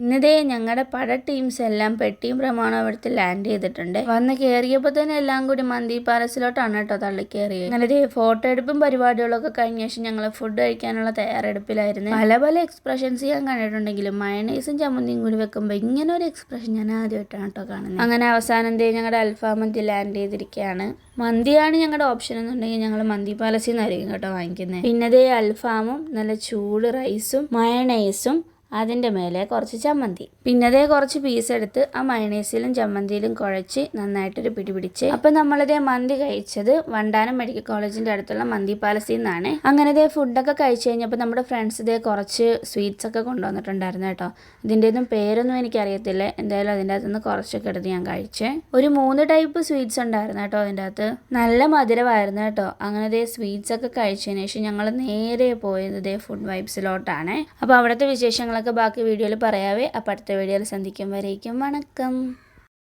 ഇന്നതേ ഞങ്ങളുടെ പട ടീംസ് എല്ലാം പെട്ടിയും പ്രമാണം അവിടുത്തെ ലാൻഡ് ചെയ്തിട്ടുണ്ട്. വന്ന് കയറിയപ്പോൾ തന്നെ എല്ലാം കൂടി മന്തി പാലസിലോട്ടാണ് കേട്ടോ തള്ളി കയറിയത് അങ്ങനെ ഫോട്ടോ എടുപ്പും പരിപാടികളൊക്കെ കഴിഞ്ഞ ശേഷം ഞങ്ങൾ ഫുഡ് കഴിക്കാനുള്ള തയ്യാറെടുപ്പിലായിരുന്നു. പല പല എക്സ്പ്രഷൻസ് ഞാൻ കണ്ടിട്ടുണ്ടെങ്കിലും മയണൈസും ചമ്മന്തിയും കൂടി വെക്കുമ്പോൾ ഇങ്ങനെ ഒരു എക്സ്പ്രഷൻ ഞാൻ ആദ്യമായിട്ടാണ് കേട്ടോ കാണുന്നത്. അങ്ങനെ അവസാനം എന്തേ ഞങ്ങളുടെ അൽഫാം മന്തി ലാൻഡ് ചെയ്തിരിക്കുകയാണ് മന്തിയാണ് ഞങ്ങളുടെ ഓപ്ഷൻ എന്നുണ്ടെങ്കിൽ ഞങ്ങൾ മന്തി പാലസിൽ നിന്നായിരിക്കും കേട്ടോ വാങ്ങിക്കുന്നത് പിന്നെ ദേ അൽഫാമും നല്ല ചൂട് റൈസും മയണൈസും അതിന്റെ മേലെ കുറച്ച് ചമ്മന്തി. പിന്നെ അതേ കുറച്ച് പീസ് എടുത്ത് ആ മയണൈസിലും ചമ്മന്തിയിലും കുഴച്ച് നന്നായിട്ടൊരു പിടി പിടിച്ച്. അപ്പം നമ്മളിതേ മന്തി കഴിച്ചത് വണ്ടാനം മെഡിക്കൽ കോളേജിന്റെ അടുത്തുള്ള മന്തി പാലസിൽ നിന്നാണ്. അങ്ങനെ ഇതേ ഫുഡൊക്കെ കഴിച്ച് കഴിഞ്ഞപ്പോൾ നമ്മുടെ ഫ്രണ്ട്സ് ഇതേ കുറച്ച് സ്വീറ്റ്സ് ഒക്കെ കൊണ്ടുവന്നിട്ടുണ്ടായിരുന്നു കേട്ടോ. ഇതിന്റെ ഒന്നും പേരൊന്നും എനിക്കറിയത്തില്ല. എന്തായാലും അതിന്റെ അകത്തുനിന്ന് കുറച്ചൊക്കെ എടുത്ത് ഞാൻ കഴിച്ചേ. ഒരു മൂന്ന് ടൈപ്പ് സ്വീറ്റ്സ് ഉണ്ടായിരുന്നു കേട്ടോ അതിന്റെ അകത്ത്. നല്ല മധുരമായിരുന്നു കേട്ടോ. അങ്ങനെ ഇതേ സ്വീറ്റ്സ് ഒക്കെ കഴിച്ചതിന് ശേഷം ഞങ്ങൾ നേരെ പോയത് ഇതേ ഫുഡ് വൈബ്സിലോട്ടാണ് അപ്പോൾ അവിടുത്തെ വിശേഷങ്ങളൊക്കെ ബാക്കി വീഡിയോയിൽ പറയാവേ. അപ്പോൾ അടുത്ത വീഡിയോയിൽ സന്ധിക്കും. വരേക്കും. വണക്കം.